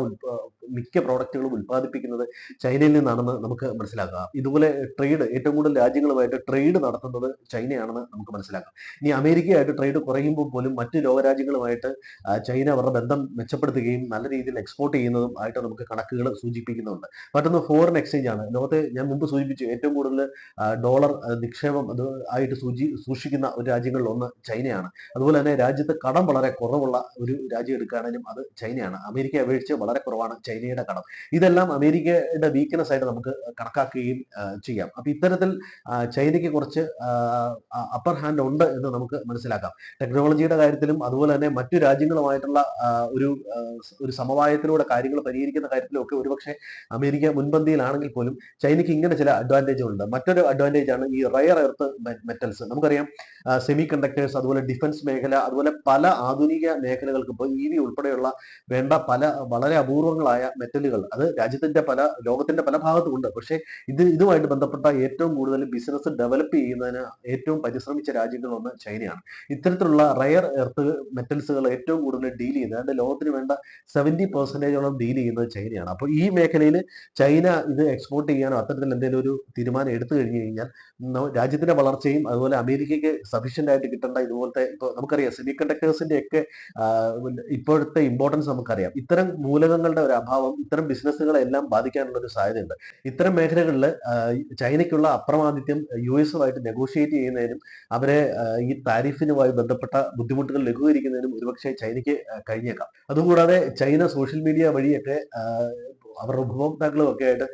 മിക്ക പ്രോഡക്റ്റുകളും ഉൽപ്പാദിപ്പിക്കുന്നത് ചൈനയിൽ നിന്നാണെന്ന് നമുക്ക് മനസ്സിലാക്കാം. ഇതുപോലെ ട്രേഡ് ഏറ്റവും കൂടുതൽ രാജ്യങ്ങളുമായിട്ട് ട്രേഡ് നടത്തുന്നത് ചൈനയാണെന്ന് നമുക്ക് മനസ്സിലാക്കാം. ഇനി അമേരിക്കയായിട്ട് ട്രേഡ് കുറയുമ്പോൾ പോലും മറ്റ് ലോകരാജ്യങ്ങളുമായിട്ട് ചൈന അവരുടെ ബന്ധം മെച്ചപ്പെടുത്തുകയും നല്ല രീതിയിൽ എക്സ്പോർട്ട് ചെയ്യുന്നതും ആയിട്ട് നമുക്ക് കണക്കുകൾ സൂചിപ്പിക്കുന്നുണ്ട്. മറ്റൊന്ന് ഫോറിൻ എക്സ്ചേഞ്ച് ആണ്. ലോകത്തെ ഞാൻ മുമ്പ് സൂചിപ്പിച്ചു ഏറ്റവും കൂടുതൽ ഡോളർ നിക്ഷേപം അത് ആയിട്ട് സൂചി സൂക്ഷിക്കുന്ന ഒരു രാജ്യങ്ങളിൽ ഒന്ന് ചൈനയാണ്. അതുപോലെ തന്നെ രാജ്യത്ത് കടം വളരെ കുറവുള്ള ഒരു രാജ്യം എടുക്കുകയാണെങ്കിലും അത് ചൈനയാണ്. അമേരിക്കയെ അപേക്ഷിച്ച് വളരെ കുറവാണ് ചൈനയുടെ കടം. ഇതെല്ലാം അമേരിക്കയുടെ വീക്ക്നെസ് ആയിട്ട് നമുക്ക് കണക്കാക്കുകയും ചെയ്യാം. അപ്പൊ ഇത്തരത്തിൽ ചൈനയ്ക്ക് കുറച്ച് അപ്പർ ഹാൻഡ് ഉണ്ട് എന്ന് നമുക്ക് മനസ്സിലാക്കാം. ടെക്നോളജിയുടെ കാര്യത്തിലും അതുപോലെ തന്നെ മറ്റു രാജ്യങ്ങളുമായിട്ടുള്ള ഒരു ഒരു സമവായത്തിലൂടെ കാര്യങ്ങൾ പരിഹരിക്കുന്ന കാര്യത്തിലും ഒക്കെ ഒരുപക്ഷെ അമേരിക്ക മുൻപന്തിയിലാണെങ്കിൽ പോലും ചൈനയ്ക്ക് ഇങ്ങനെ ചില അഡ്വാന്റേജുകളുണ്ട് മറ്റൊരു അഡ്വാന്റേജ് ആണ് ഈ റയർ എർത്ത് മെറ്റൽസ് നമുക്കറിയാം സെമി കണ്ടക്ടേഴ്സ് അതുപോലെ ഡിഫൻസ് മേഖല അതുപോലെ പല ആധുനിക മേഖലകൾക്ക് ഇപ്പോൾ ഇ വി ഉൾപ്പെടെയുള്ള വേണ്ട പല വളരെ അപൂർവങ്ങളായ മെറ്റലുകൾ. അത് രാജ്യത്തിന്റെ പല ലോകത്തിന്റെ പല ഭാഗത്തും ഉണ്ട് പക്ഷേ ഇത് ഇതുമായിട്ട് ബന്ധപ്പെട്ട ഏറ്റവും കൂടുതൽ ബിസിനസ് ഡെവലപ്പ് ചെയ്യുന്നതിന് ഏറ്റവും പരിശ്രമിച്ച രാജ്യങ്ങളൊന്ന് ചൈനയാണ്. ഇത്തരത്തിലുള്ള റയർ എർത്ത് മെറ്റൽസുകൾ ഏറ്റവും കൂടുതൽ ഡീൽ ചെയ്യുന്നത് അതായത് ലോകത്തിന് വേണ്ട സെവന്റി പെർസെന്റേജോളം ഡീൽ ചെയ്യുന്നത് ചൈനയാണ്. അപ്പോൾ ഈ മേഖലയിൽ ചൈന ഇത് എക്സ്പോർട്ട് ചെയ്യാനോ അത്തരത്തിൽ എന്തെങ്കിലും ഒരു തീരുമാനം എടുത്തു കഴിഞ്ഞു കഴിഞ്ഞാൽ രാജ്യത്തിന്റെ വളർച്ചയും അതുപോലെ അമേരിക്കയ്ക്ക് സഫീഷ്യന്റ് ആയിട്ട് കിട്ടേണ്ട ഇതുപോലത്തെ ഇപ്പോൾ നമുക്കറിയാം സെമി കണ്ടക്ടേഴ്സിന്റെ ഒക്കെ ഇപ്പോഴത്തെ ഇമ്പോർട്ടൻസ് നമുക്കറിയാം. ഇത്തരം മൂലകങ്ങളുടെ ഒരു അഭാവം ഇത്തരം ബിസിനസ്സുകളെ എല്ലാം ബാധിക്കാനുള്ള ഒരു സാധ്യതയുണ്ട്. ഇത്തരം മേഖലകളിൽ ചൈനയ്ക്കുള്ള അപ്രമാദിത്യം യു എസുമായിട്ട് നെഗോഷിയേറ്റ് ചെയ്യുന്നതിനും അവരെ ഈ താരിഫിനുമായി ബന്ധപ്പെട്ട ബുദ്ധിമുട്ടുകൾ ലഘൂകരിക്കുന്നതിനും ഒരുപക്ഷെ ചൈനയ്ക്ക് കഴിഞ്ഞേക്കാം. അതുകൂടാതെ ചൈന സോഷ്യൽ മീഡിയ വഴിയൊക്കെ അവരുടെ ഉപഭോക്താക്കളും ഒക്കെ ആയിട്ട്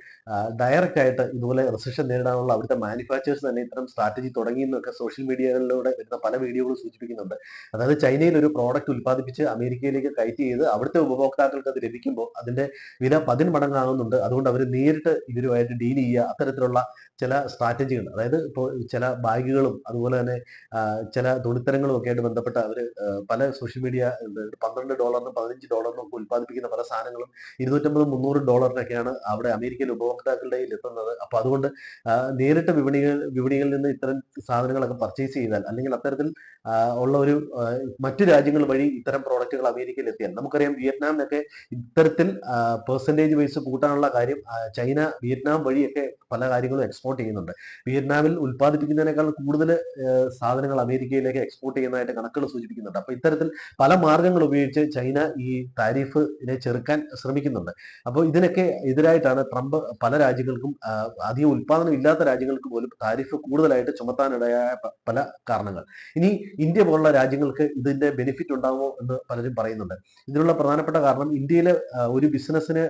ഡയറക്റ്റ് ആയിട്ട് ഇതുപോലെ റിസഷൻ നേരിടാനുള്ള അവിടുത്തെ മാനുഫാക്ചേഴ്സ് തന്നെ ഇത്തരം സ്ട്രാറ്റജി തുടങ്ങിയെന്നൊക്കെ സോഷ്യൽ മീഡിയകളിലൂടെ വരുന്ന പല വീഡിയോകളും സൂചിപ്പിക്കുന്നുണ്ട്. അതായത് ചൈനയിൽ ഒരു പ്രോഡക്റ്റ് ഉൽപ്പാദിപ്പിച്ച് അമേരിക്കയിലേക്ക് കയറ്റി ചെയ്ത് അവിടുത്തെ ഉപഭോക്താക്കൾക്ക് അത് ലഭിക്കുമ്പോൾ അതിന്റെ വില പതിന് മടങ്ങാകുന്നുണ്ട് അതുകൊണ്ട് അവർ നേരിട്ട് ഇവരുമായിട്ട് ഡീൽ ചെയ്യുക. അത്തരത്തിലുള്ള ചില സ്ട്രാറ്റജികൾ അതായത് ഇപ്പോൾ ചില ബാഗുകളും അതുപോലെ തന്നെ ചില തുണിത്തരങ്ങളും ഒക്കെ ആയിട്ട് ബന്ധപ്പെട്ട് അവർ പല സോഷ്യൽ മീഡിയ പന്ത്രണ്ട് ഡോളറിനും പതിനഞ്ച് ഡോളറിനും ഒക്കെ ഉൽപ്പാദിപ്പിക്കുന്ന പല സാധനങ്ങളും ഇരുന്നൂറ്റമ്പത് മുന്നൂറ് ഡോളറിനൊക്കെയാണ് അവിടെ അമേരിക്കയിൽ അമേരിക്കൻ ഉപഭോക്താക്കളുടെ കയ്യിൽ എത്തുന്നത്. അപ്പൊ അതുകൊണ്ട് നേരിട്ട് വിപണികൾ വിപണികളിൽ നിന്ന് ഇത്തരം സാധനങ്ങളൊക്കെ പർച്ചേസ് ചെയ്താൽ അല്ലെങ്കിൽ അത്തരത്തിൽ ഉള്ള ഒരു മറ്റു രാജ്യങ്ങൾ വഴി ഇത്തരം പ്രോഡക്റ്റുകൾ അമേരിക്കയിൽ എത്തിയാണ്. നമുക്കറിയാം വിയറ്റ്നാമിനൊക്കെ ഇത്തരത്തിൽ പെർസെന്റേജ് വൈസ് കൂട്ടാനുള്ള കാര്യം ചൈന വിയറ്റ്നാം വഴിയൊക്കെ പല കാര്യങ്ങളും എക്സ്പോർട്ട് ചെയ്യുന്നുണ്ട്. വിയറ്റ്നാമിൽ ഉൽപ്പാദിപ്പിക്കുന്നതിനേക്കാൾ കൂടുതൽ സാധനങ്ങൾ അമേരിക്കയിലേക്ക് എക്സ്പോർട്ട് ചെയ്യുന്നതായിട്ട് കണക്കുകൾ സൂചിപ്പിക്കുന്നുണ്ട്. അപ്പോൾ ഇത്തരത്തിൽ പല മാർഗങ്ങൾ ഉപയോഗിച്ച് ചൈന ഈ താരിഫിനെ ചെറുക്കാൻ ശ്രമിക്കുന്നുണ്ട്. അപ്പോൾ ഇതിനൊക്കെ എതിരായിട്ടാണ് ട്രംപ് പല രാജ്യങ്ങൾക്കും അധികം ഉൽപ്പാദനം ഇല്ലാത്ത രാജ്യങ്ങൾക്ക് പോലും താരിഫ് കൂടുതലായിട്ട് ചുമത്താനിടയായ പല കാരണങ്ങൾ. ഇനി ഇന്ത്യ പോലുള്ള രാജ്യങ്ങൾക്ക് ഇതിന്റെ ബെനിഫിറ്റ് ഉണ്ടാകുമോ എന്ന് പലരും പറയുന്നുണ്ട്. ഇതിനുള്ള പ്രധാനപ്പെട്ട കാരണം ഇന്ത്യയിൽ ഒരു ബിസിനസ്സിന്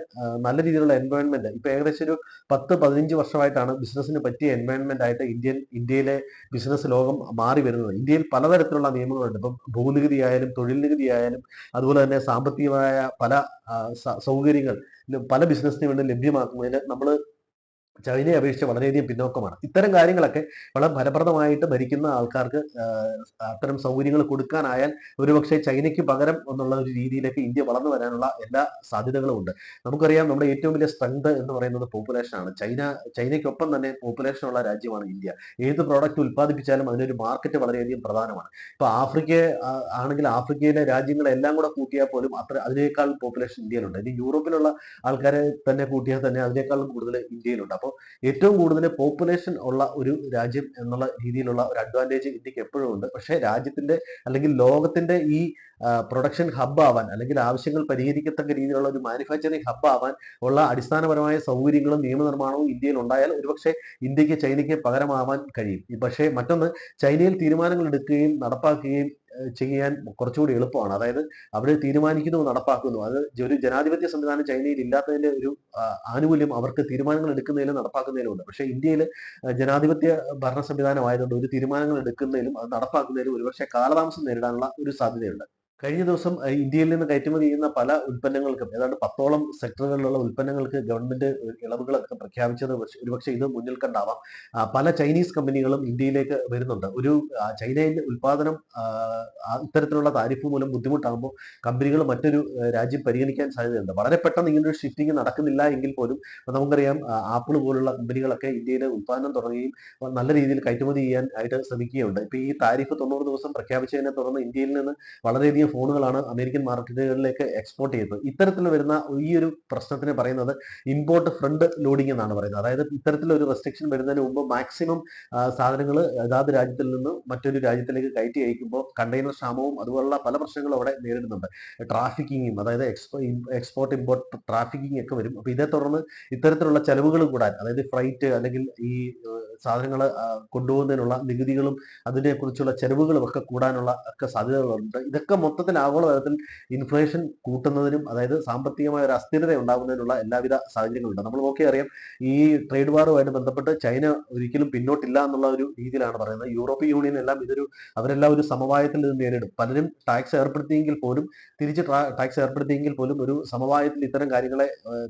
നല്ല രീതിയിലുള്ള എൻവയോൺമെന്റ് ഇപ്പൊ ഏകദേശം ഒരു പത്ത് പതിനഞ്ച് വർഷമായിട്ടാണ് ബിസിനസ്സിന് പറ്റിയ എൻവയോൺമെന്റ് ആയിട്ട് ഇന്ത്യൻ ഇന്ത്യയിലെ ബിസിനസ് ലോകം മാറി വരുന്നത്. ഇന്ത്യയിൽ പലതരത്തിലുള്ള നിയമങ്ങളുണ്ട്. ഇപ്പം ഭൂനികുതി ആയാലും തൊഴിൽ നികുതി ആയാലും അതുപോലെ തന്നെ സാമ്പത്തികമായ പല സൗകര്യങ്ങൾ പല ബിസിനസ്സിന് വേണ്ടി ലഭ്യമാക്കുന്നതിന് നമ്മൾ ചൈനയെ അപേക്ഷിച്ച് വളരെയധികം പിന്നോക്കമാണ്. ഇത്തരം കാര്യങ്ങളൊക്കെ വളരെ ഫലപ്രദമായിട്ട് ഭരിക്കുന്ന ആൾക്കാർക്ക് അത്തരം സൗകര്യങ്ങൾ കൊടുക്കാനായാൽ ഒരുപക്ഷെ ചൈനയ്ക്ക് പകരം എന്നുള്ള ഒരു രീതിയിലേക്ക് ഇന്ത്യ വളർന്നു വരാനുള്ള എല്ലാ സാധ്യതകളും ഉണ്ട്. നമുക്കറിയാം നമ്മുടെ ഏറ്റവും വലിയ സ്ട്രെങ്ത് എന്ന് പറയുന്നത് പോപ്പുലേഷനാണ് ചൈന ചൈനയ്ക്കൊപ്പം തന്നെ പോപ്പുലേഷൻ ഉള്ള രാജ്യമാണ് ഇന്ത്യ. ഏത് പ്രോഡക്റ്റ് ഉൽപ്പാദിപ്പിച്ചാലും അതിനൊരു മാർക്കറ്റ് വളരെയധികം പ്രധാനമാണ്. ഇപ്പൊ ആഫ്രിക്ക ആണെങ്കിൽ ആഫ്രിക്കയിലെ രാജ്യങ്ങളെല്ലാം കൂടെ കൂട്ടിയാൽ പോലും അത്ര അതിനേക്കാൾ പോപ്പുലേഷൻ ഇന്ത്യയിലുണ്ട്. ഇനി യൂറോപ്പിലുള്ള ആൾക്കാരെ തന്നെ കൂട്ടിയാൽ തന്നെ അതിനേക്കാളും കൂടുതൽ ഇന്ത്യയിലുണ്ട്. അപ്പോൾ ഏറ്റവും കൂടുതൽ പോപ്പുലേഷൻ ഉള്ള ഒരു രാജ്യം എന്നുള്ള രീതിയിലുള്ള ഒരു അഡ്വാന്റേജ് ഇന്ത്യയ്ക്ക് എപ്പോഴും ഉണ്ട്. പക്ഷേ രാജ്യത്തിന്റെ അല്ലെങ്കിൽ ലോകത്തിന്റെ ഈ പ്രൊഡക്ഷൻ ഹബ്ബ് ആവാൻ അല്ലെങ്കിൽ ആവശ്യങ്ങൾ പരിഹരിക്കത്തക്ക രീതിയിലുള്ള ഒരു മാനുഫാക്ചറിങ് ഹബ്ബ് ആവാൻ ഉള്ള അടിസ്ഥാനപരമായ സൗകര്യങ്ങളും നിയമനിർമ്മാണവും ഇന്ത്യയിൽ ഉണ്ടായാൽ ഒരുപക്ഷെ ഇന്ത്യയ്ക്ക് ചൈനയ്ക്ക് പകരമാവാൻ കഴിയും. പക്ഷേ മറ്റൊന്ന് ചൈനയിൽ തീരുമാനങ്ങൾ എടുക്കുകയും നടപ്പാക്കുകയും ചെയ്യാൻ കുറച്ചുകൂടി എളുപ്പമാണ്. അതായത് അവർ തീരുമാനിക്കുന്നു നടപ്പാക്കുന്നു. അത് ഒരു ജനാധിപത്യ സംവിധാനം ചൈനയിൽ ഇല്ലാത്തതിന്റെ ഒരു ആനുകൂല്യം അവർക്ക് തീരുമാനങ്ങൾ എടുക്കുന്നതിലും നടപ്പാക്കുന്നതിലും ഉണ്ട്. പക്ഷേ ഇന്ത്യയിൽ ജനാധിപത്യ ഭരണ സംവിധാനം ആയതുകൊണ്ട് ഒരു തീരുമാനങ്ങൾ എടുക്കുന്നതിലും അത് നടപ്പാക്കുന്നതിലും ഒരുപക്ഷെ കാലതാമസം നേരിടാനുള്ള ഒരു സാധ്യതയുണ്ട്. കഴിഞ്ഞ ദിവസം ഇന്ത്യയിൽ നിന്ന് കയറ്റുമതി ചെയ്യുന്ന പല ഉൽപ്പന്നങ്ങൾക്കും ഏതാണ്ട് പത്തോളം സെക്ടറുകളിലുള്ള ഉൽപ്പന്നങ്ങൾക്ക് ഗവൺമെന്റ് ഇളവുകളൊക്കെ പ്രഖ്യാപിച്ചത് പക്ഷേ- ഒരുപക്ഷെ ഇത് മുന്നിൽ കണ്ടാവാം. പല ചൈനീസ് കമ്പനികളും ഇന്ത്യയിലേക്ക് വരുന്നുണ്ട്. ഒരു ചൈനയിൽ ഉൽപാദനം ഇത്തരത്തിലുള്ള താരിഫ് മൂലം ബുദ്ധിമുട്ടാകുമ്പോൾ കമ്പനികൾ മറ്റൊരു രാജ്യം പരിഗണിക്കാൻ സാധ്യതയുണ്ട്. വളരെ പെട്ടെന്ന് ഇങ്ങനൊരു ഷിഫ്റ്റിംഗ് നടക്കുന്നില്ല എങ്കിൽ പോലും നമുക്കറിയാം ആപ്പിൾ പോലുള്ള കമ്പനികളൊക്കെ ഇന്ത്യയിലെ ഉൽപാദനം തുടങ്ങുകയും നല്ല രീതിയിൽ കയറ്റുമതി ചെയ്യാൻ ആയിട്ട് ശ്രമിക്കുകയുണ്ട്. ഇപ്പൊ ഈ താരിഫ് തൊണ്ണൂറ് ദിവസം പ്രഖ്യാപിച്ചതിനെ തുടർന്ന് ഇന്ത്യയിൽ നിന്ന് വളരെയധികം ഫോണുകളാണ് അമേരിക്കൻ മാർക്കറ്റുകളിലേക്ക് എക്സ്പോർട്ട് ചെയ്യുന്നത്. ഇത്തരത്തിൽ വരുന്ന ഈ ഒരു പ്രശ്നത്തിന് പറയുന്നത് ഇമ്പോർട്ട് ഫ്രണ്ട് ലോഡിംഗ് എന്നാണ് പറയുന്നത്. അതായത് ഇത്തരത്തിലൊരു റെസ്ട്രിക്ഷൻ വരുന്നതിന് മുമ്പ് മാക്സിമം സാധനങ്ങൾ അതാത് രാജ്യത്തിൽ നിന്ന് മറ്റൊരു രാജ്യത്തിലേക്ക് കയറ്റി അയക്കുമ്പോൾ കണ്ടെയ്നർ ക്ഷാമവും അതുപോലുള്ള പല പ്രശ്നങ്ങളും അവിടെ നേരിടുന്നുണ്ട്. ട്രാഫിക്കിങ്ങും അതായത് എക്സ്പോർട്ട് ഇമ്പോർട്ട് ട്രാഫിക്കിംഗ് ഒക്കെ വരും. അപ്പൊ ഇതേ തുടർന്ന് ഇത്തരത്തിലുള്ള ചെലവുകൾ കൂടാൻ അതായത് ഫ്ലൈറ്റ് അല്ലെങ്കിൽ ഈ സാധനങ്ങൾ കൊണ്ടുപോകുന്നതിനുള്ള നികുതികളും അതിനെക്കുറിച്ചുള്ള ചെലവുകളും ഒക്കെ കൂടാനുള്ള ഒക്കെ സാധ്യതകളുണ്ട്. ഇതൊക്കെ മൊത്തത്തിൽ ആഗോള തലത്തിൽ ഇൻഫ്ലേഷൻ കൂട്ടുന്നതിനും അതായത് സാമ്പത്തികമായ ഒരു അസ്ഥിരത ഉണ്ടാകുന്നതിനുള്ള എല്ലാവിധ സാഹചര്യങ്ങളുണ്ട്. നമ്മൾ നോക്കി അറിയാം ഈ ട്രേഡ് വാറുമായിട്ട് ബന്ധപ്പെട്ട് ചൈന ഒരിക്കലും പിന്നോട്ടില്ല എന്നുള്ള ഒരു രീതിയിലാണ് പറയുന്നത്. യൂറോപ്യൻ യൂണിയൻ എല്ലാം ഇതൊരു അവരെല്ലാം ഒരു സമവായത്തിൽ നിന്ന് നേരിടും. പലരും ടാക്സ് ഏർപ്പെടുത്തിയെങ്കിൽ പോലും തിരിച്ച് ടാക്സ് ഏർപ്പെടുത്തിയെങ്കിൽ പോലും ഒരു സമവായത്തിൽ ഇത്തരം കാര്യങ്ങളെ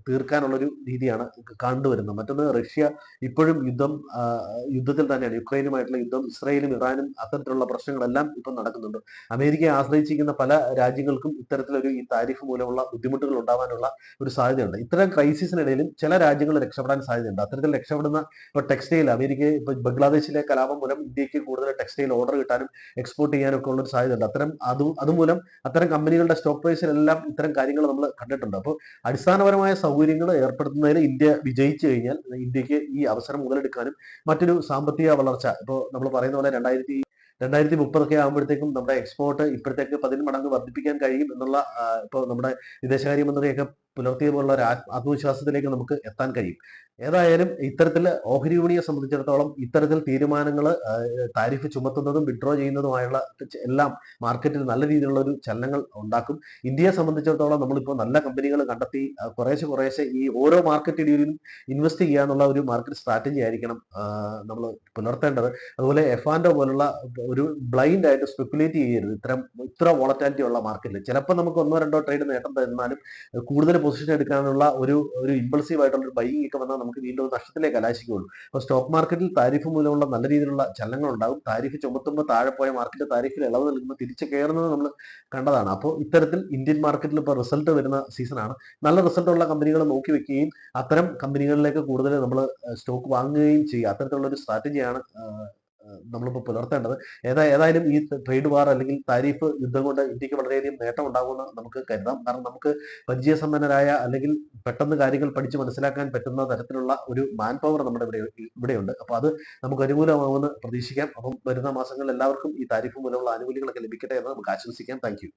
തീർക്കാനുള്ളൊരു രീതിയാണ് കണ്ടുവരുന്നത്. മറ്റൊന്ന് റഷ്യ ഇപ്പോഴും യുദ്ധം യുദ്ധത്തിൽ തന്നെയാണ്. യുക്രൈനുമായിട്ടുള്ള യുദ്ധം ഇസ്രയേലും ഇറാനും അത്തരത്തിലുള്ള പ്രശ്നങ്ങളെല്ലാം ഇപ്പം നടക്കുന്നുണ്ട്. അമേരിക്കയെ ആശ്രയിച്ചിരിക്കുന്ന പല രാജ്യങ്ങൾക്കും ഇത്തരത്തിലൊരു ഈ താരിഫ് മൂലമുള്ള ബുദ്ധിമുട്ടുകൾ ഉണ്ടാവാനുള്ള ഒരു സാധ്യതയുണ്ട്. ഇത്തരം ക്രൈസിസിനിടയിലും ചില രാജ്യങ്ങൾ രക്ഷപ്പെടാൻ സാധ്യതയുണ്ട്. അത്തരത്തിൽ രക്ഷപ്പെടുന്ന ഇപ്പൊ ടെക്സ്റ്റൈൽ അമേരിക്ക ഇപ്പൊ ബംഗ്ലാദേശിലെ കലാപം മൂലം ഇന്ത്യയ്ക്ക് കൂടുതൽ ടെക്സ്റ്റൈൽ ഓർഡർ കിട്ടാനും എക്സ്പോർട്ട് ചെയ്യാനും ഒക്കെ ഉള്ള ഒരു സാധ്യതയുണ്ട്. അത്തരം അത് അതുമൂലം അത്തരം കമ്പനികളുടെ സ്റ്റോക്ക് പ്രൈസിലെല്ലാം ഇത്തരം കാര്യങ്ങൾ നമ്മൾ കണ്ടിട്ടുണ്ട്. അപ്പോൾ അടിസ്ഥാനപരമായ സൗകര്യങ്ങൾ ഏർപ്പെടുത്തുന്നതിൽ ഇന്ത്യ വിജയിച്ചു കഴിഞ്ഞാൽ ഇന്ത്യയ്ക്ക് ഈ അവസരം മുതലെടുക്കാനും മറ്റൊരു സാമ്പത്തിക വളർച്ച. ഇപ്പോൾ നമ്മൾ പറയുന്ന പോലെ രണ്ടായിരത്തി രണ്ടായിരത്തി മുപ്പതൊക്കെ ആകുമ്പോഴത്തേക്കും നമ്മുടെ എക്സ്പോർട്ട് ഇപ്പോഴത്തേക്ക് പതിന് മടങ്ങ് വർദ്ധിപ്പിക്കാൻ കഴിയും എന്നുള്ള ഇപ്പോൾ നമ്മുടെ വിദേശകാര്യമന്ത്രിയൊക്കെ പുലർത്തിയ പോലുള്ള ഒരു ആത്മവിശ്വാസത്തിലേക്ക് നമുക്ക് എത്താൻ കഴിയും. ഏതായാലും ഇത്തരത്തിൽ ഓഹരി വിപണിയെ സംബന്ധിച്ചിടത്തോളം ഇത്തരത്തിൽ തീരുമാനങ്ങൾ താരിഫ് ചുമത്തുന്നതും വിഡ്രോ ചെയ്യുന്നതുമായുള്ള എല്ലാം മാർക്കറ്റിൽ നല്ല രീതിയിലുള്ള ഒരു ചലനങ്ങൾ ഉണ്ടാക്കും. ഇന്ത്യയെ സംബന്ധിച്ചിടത്തോളം നമ്മളിപ്പോൾ നല്ല കമ്പനികൾ കണ്ടെത്തി കുറേശ്ശെ കുറേശ്ശെ ഈ ഓരോ മാർക്കറ്റ് ഇടയിലും ഇൻവെസ്റ്റ് ചെയ്യാന്നുള്ള ഒരു മാർക്കറ്റ് സ്ട്രാറ്റജി ആയിരിക്കണം നമ്മൾ പുലർത്തേണ്ടത്. അതുപോലെ എഫാൻഡോ പോലുള്ള ഒരു ബ്ലൈൻഡ് ആയിട്ട് സ്പെക്കുലേറ്റ് ചെയ്യരുത്. ഇത്ര ഇത്ര വോളറ്റാലിറ്റി ഉള്ള മാർക്കറ്റിൽ ചിലപ്പോൾ നമുക്ക് ഒന്നോ രണ്ടോ ട്രേഡ് നേട്ടം തരുന്നാലും കൂടുതൽ പൊസിഷൻ എടുക്കാനുള്ള ഒരു ഒരു ഇമ്പൾസീവ് ആയിട്ടുള്ള ഒരു ബൈങ് ഒക്കെ വന്നാൽ നമുക്ക് വീണ്ടും നഷ്ടത്തിലേക്ക് കലാശിക്കുകയുള്ളൂ അപ്പോൾ സ്റ്റോക്ക് മാർക്കറ്റിൽ താരിഫ് മൂലമുള്ള നല്ല രീതിയിലുള്ള ചലനങ്ങൾ ഉണ്ടാകും. താരിഫ് ചുമത്തുമ്പോൾ താഴെ പോയ മാർക്കറ്റ് താരിഫിൽ ഇളവ് നൽകുമ്പോൾ തിരിച്ചു കയറുന്നത് നമ്മൾ കണ്ടതാണ്. അപ്പോൾ ഇത്തരത്തിൽ ഇന്ത്യൻ മാർക്കറ്റിൽ ഇപ്പോൾ റിസൾട്ട് വരുന്ന സീസണാണ് നല്ല റിസൾട്ടുള്ള കമ്പനികൾ നോക്കി വെക്കുകയും അത്തരം കമ്പനികളിലേക്ക് കൂടുതൽ നമ്മൾ സ്റ്റോക്ക് വാങ്ങുകയും ചെയ്യുക. അത്തരത്തിലുള്ള ഒരു സ്ട്രാറ്റജിയാണ് നമ്മളിപ്പോൾ പുലർത്തേണ്ടത്. ഏതാ ഏതായാലും ഈ ട്രേഡ് വാർ അല്ലെങ്കിൽ താരിഫ് യുദ്ധം കൊണ്ട് ഇന്ത്യയ്ക്ക് വളരെയധികം നേട്ടം ഉണ്ടാകുമെന്ന് നമുക്ക് കരുതാം. കാരണം നമുക്ക് പരിചയസമ്പന്നരായ അല്ലെങ്കിൽ പെട്ടെന്ന് കാര്യങ്ങൾ പഠിച്ച് മനസ്സിലാക്കാൻ പറ്റുന്ന തരത്തിലുള്ള ഒരു മാൻ പവർ നമ്മുടെ ഇവിടെ ഇവിടെയുണ്ട്. അപ്പോൾ അത് നമുക്ക് അനുകൂലമാവുമെന്ന് പ്രതീക്ഷിക്കാം. അപ്പം വരുന്ന മാസങ്ങളിൽ എല്ലാവർക്കും ഈ താരിഫ് മൂലമുള്ള ആനുകൂല്യങ്ങളൊക്കെ ലഭിക്കട്ടെ എന്ന് നമുക്ക് ആശംസിക്കാം. താങ്ക്